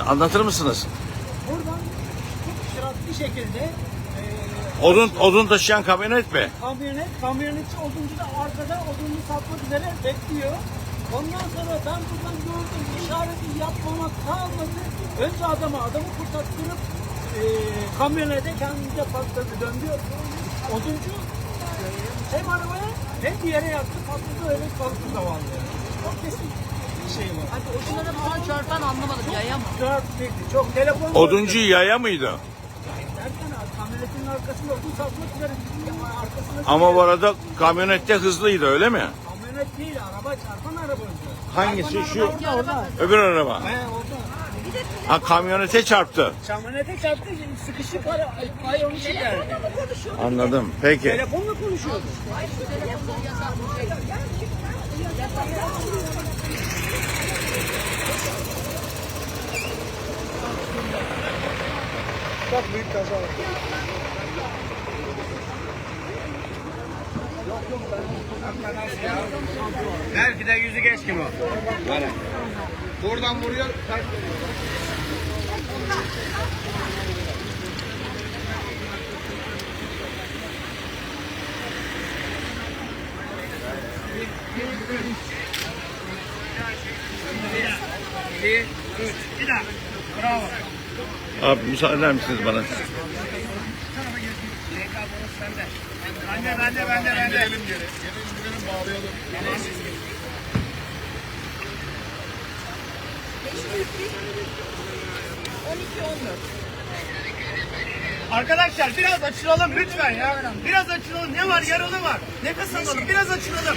Anlatır mısınız? Buradan çok süratli şekilde e, Odun, odun taşıyan kamyonet mi? kamyonet, kamyonetçi oduncu da arkada odunu satmak üzere bekliyor. Ondan sonra ben buradan gördüm işareti yapmamak kalmadı. Önce adamı, adamı kurtarttırıp e, kamyonete kendince patladı, döndü. Oduncu e, hem arabaya hem bir yere yattı, patladı öyle kalktı zavallı. Çok kesin şey var. Hadi o sırada falan çarpan anlamadım yaya mı? Süratliydi, çok telefon Oduncu yaya mıydı? Derken kamyonetin arkasında odun satmak üzere arkasında Ama bu arada kamyonette hızlıydı öyle mi? kamyonet değil araba çarpan araba önce. Hangisi şu? araba orada orada. Öbür araba. He orada. Ha kamyonete çarptı. Kamyonete çarptı sıkışık ara, ay onun için geldi. Anladım. Peki. Telefonla konuşuyordu. Çok büyük kaza var. Belki de yüzü geç kim o? Böyle. Buradan vuruyor. Thank you. 2, 3. Bravo. Abi müsaade eder misiniz bana? Bende, bende, bende, bende. Gelelim geri. Geri. Arkadaşlar biraz açılalım lütfen ya. Biraz açılalım. Ne var yaralı var. Nefes alalım. Biraz açılalım.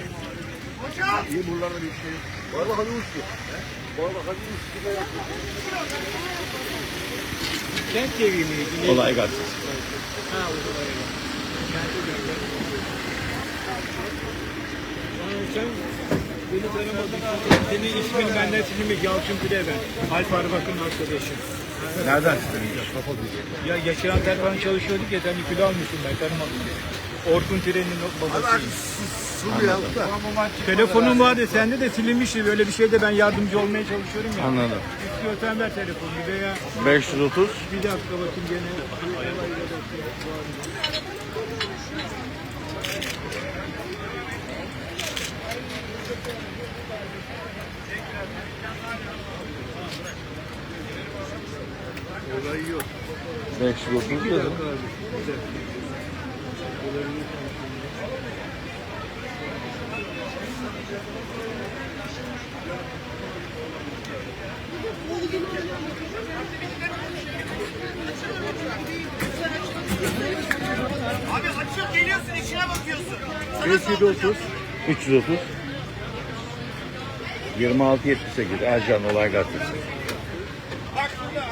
Boşalt. Boşalt. Kolay gelsin. Beni tanımadın. Senin ismin benden silmiş Yalçın Pide ben. Alp Arbak'ın arkadaşı. Nereden çıktınız? Ya geçen tervan çalışıyorduk ya sen kilo almışsın ben tanımadım. Orkun Tire'nin babasıyım. Telefonum vardı sende de silinmişti. Böyle bir şeyde ben yardımcı olmaya çalışıyorum ya. Anladım. İstiyorsan ver telefonu veya 530 bir dakika bakayım gene. Olay yok. 530 yazın. Abi açıl geliyorsun içine bakıyorsun. 530 330 26 78 Ercan Olay Gazetesi. Bak burada.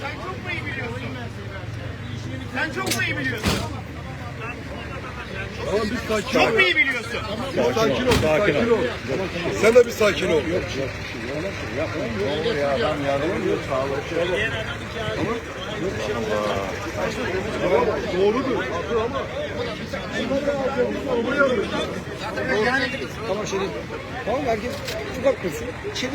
Sen çok mu iyi biliyorsun? Sen çok mu iyi biliyorsun? Tamam bir sakin Çok ol. mu iyi biliyorsun? Sakin ol, sakin ol. Sen de bir sakin ol. Doğrudur. Ama Tamam şey değil. Tamam herkes uzak dursun. İçeri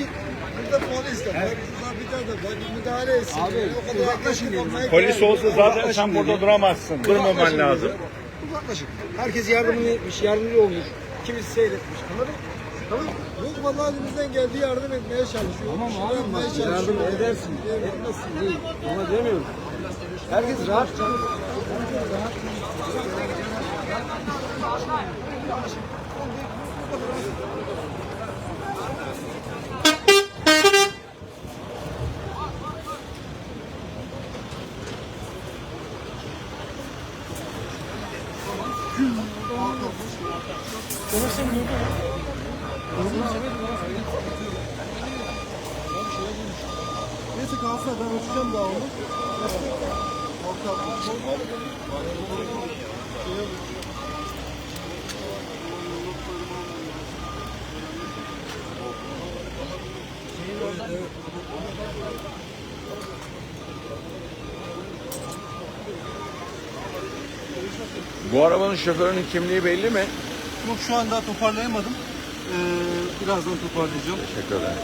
burada polis de var. Zabita da var. Müdahale etsin. Abi o kadar yaklaşın. Polis olsa zaten sen burada duramazsın. Durmaman lazım. Uzaklaşın. Herkes yardımını etmiş, yardımcı olmuş. Kimisi seyretmiş. Anladın mı? Tamam. Yok vallahi elimizden geldiği yardım etmeye çalışıyor. Tamam abi bak yardım edersin. Etmezsin değil. Ona demiyorum. Herkes rahat çalışıyor. Herkes rahat Neyse kalsın ben ölçeceğim daha onu. Ortak. Şeye Bu arabanın şoförünün kimliği belli mi? Yok şu anda toparlayamadım. Ee, birazdan toparlayacağım. Teşekkür ederim.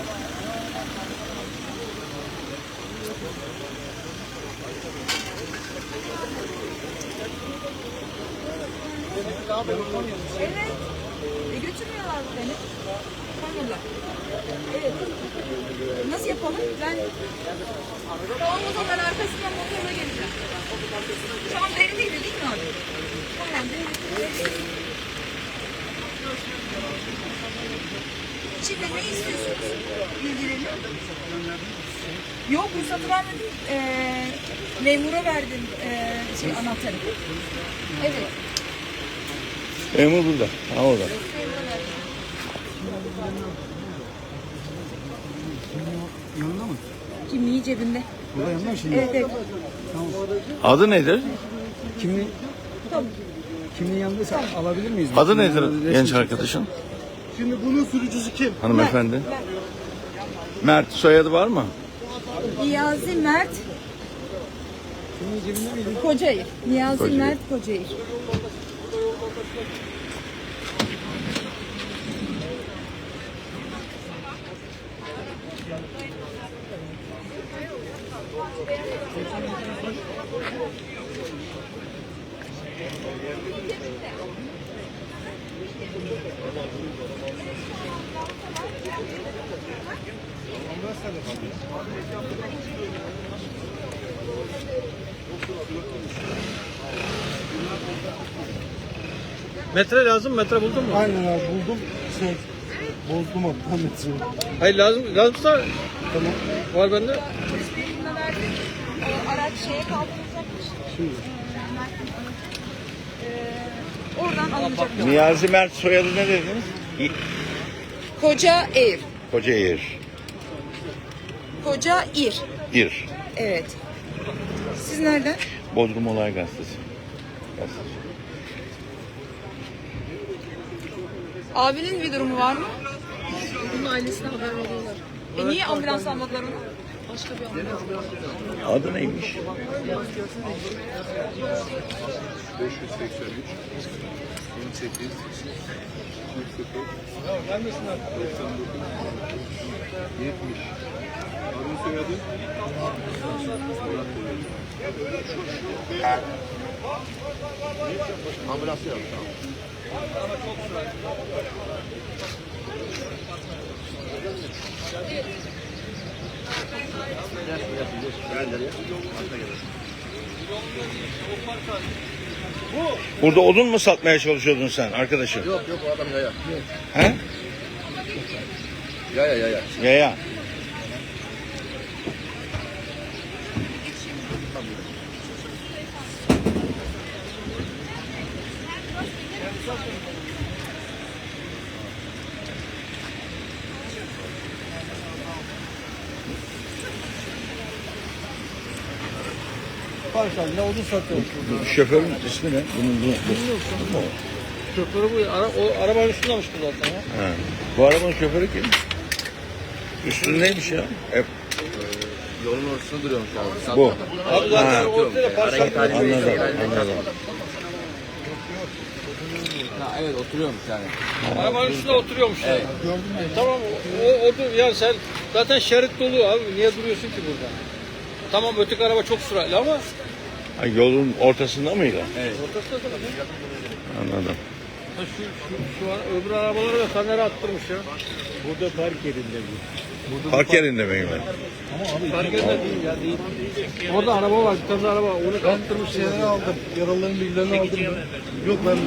Evet. E götürmüyorlar beni. Koymadılar. Evet. Nasıl yapalım? Ben Tamam o zaman ben arkasından motorla geleceğim. Şu an derin değil değil mi abi? Tamam derin değil. Şimdi ne istiyorsunuz? Bilgilerini. Yok ruhsatı vermedim. Ee, memura verdim ee, şey anahtarı. Evet. Memur burada. Ha orada. Yanında mı? Kimliği cebinde. Burada yanında mı şimdi? Evet evet. Adı nedir? Kimliği, kimliğin yanındaysa alabilir miyiz? Adı nedir genç arkadaşın? Şimdi bunun sürücüsü kim? Hanımefendi. Mert soyadı var mı? Niyazi Mert? Kocayır. Niyazi Kocayır. Mert Kocayır. Metre lazım metre buldun mu? Aynen abi buldum. Şey, bozdum abi. Tam metreyi. Hayır lazım lazımsa Tamam. var bende. O araç şeye kaldırılacakmış. Ee, oradan alınacak. Niyazi Mert soyadı ne dediniz? Koca Ev. Kocaeli. Koca İr. İr. Evet. Siz nereden? Bodrum Olay Gazetesi. Gazeteci. Abinin bir durumu var mı? Bunun ailesine haber veriyorlar. E niye ambulans almadılar onu? Başka bir ambulans. Adı neymiş? 583 18 40 gelmesinler. 99 70 Adın soyadı? Murat Boyadı. Ambulansı yok. Gel, gel, gel. Gel, gel. Gel, gel. Burada odun mu satmaya çalışıyordun sen arkadaşım? Yok yok o adam yaya. He? Yaya yaya. Parçal ne odun satıyoruz burada. Bu Şoförün ismi ne? Bunun bu. bu. Şoförü bu ara, o arabanın üstünde almış bu zaten ya. Ha. Bu arabanın şoförü kim? Üstündeymiş ya. Hep Yolun ortasında duruyormuş abi. bu. Abi zaten Ha. ortada parça Anladım, anladım. Ha, evet oturuyormuş yani. arabanın üstünde oturuyormuş. yani. Tamam o, o, o dur- ya sen zaten şerit dolu abi niye duruyorsun ki burada? Tamam öteki araba çok süratli ama Ha, yolun ortasında mıydı? ortasında da Anladım. Ha, şu, şu, şu an öbür arabaları da kamera attırmış ya. Burada park yerinde bu. Park yerinde miyim ben? Fark eder değil ya değil. Orada araba var bir tane araba onu attırmış. Şeyleri aldım. Yaralıların birilerini aldım. ben. Yok ben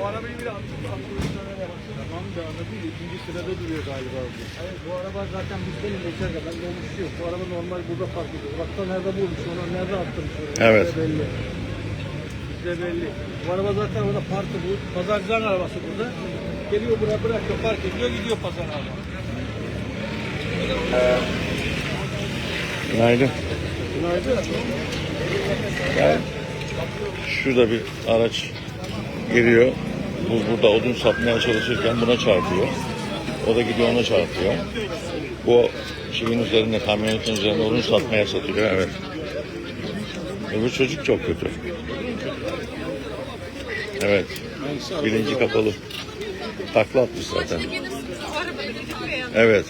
O arabayı bir attırmış. Tamam da anladın mı? İkinci sırada duruyor galiba bu. Hayır, bu araba zaten bizden geçerken ben dolmuş yok. Bu araba normal burada park ediyor. Bakta nerede bulmuş onu nerede attırmış onu. Evet. Bize belli. Bize belli. Bu araba zaten orada parkı bu. Pazarcıların arabası burada. Geliyor buraya bırakıyor, park ediyor, gidiyor pazara abi. Günaydın. Yani şurada bir araç geliyor. Bu burada odun satmaya çalışırken buna çarpıyor. O da gidiyor ona çarpıyor. Bu şeyin üzerinde, kamyonetin üzerinde odun satmaya satıyor. Evet. Öbür çocuk çok kötü. Evet. Bilinci kapalı. Takla atmış zaten. Evet.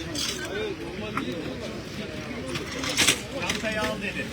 Çantayı al dedi.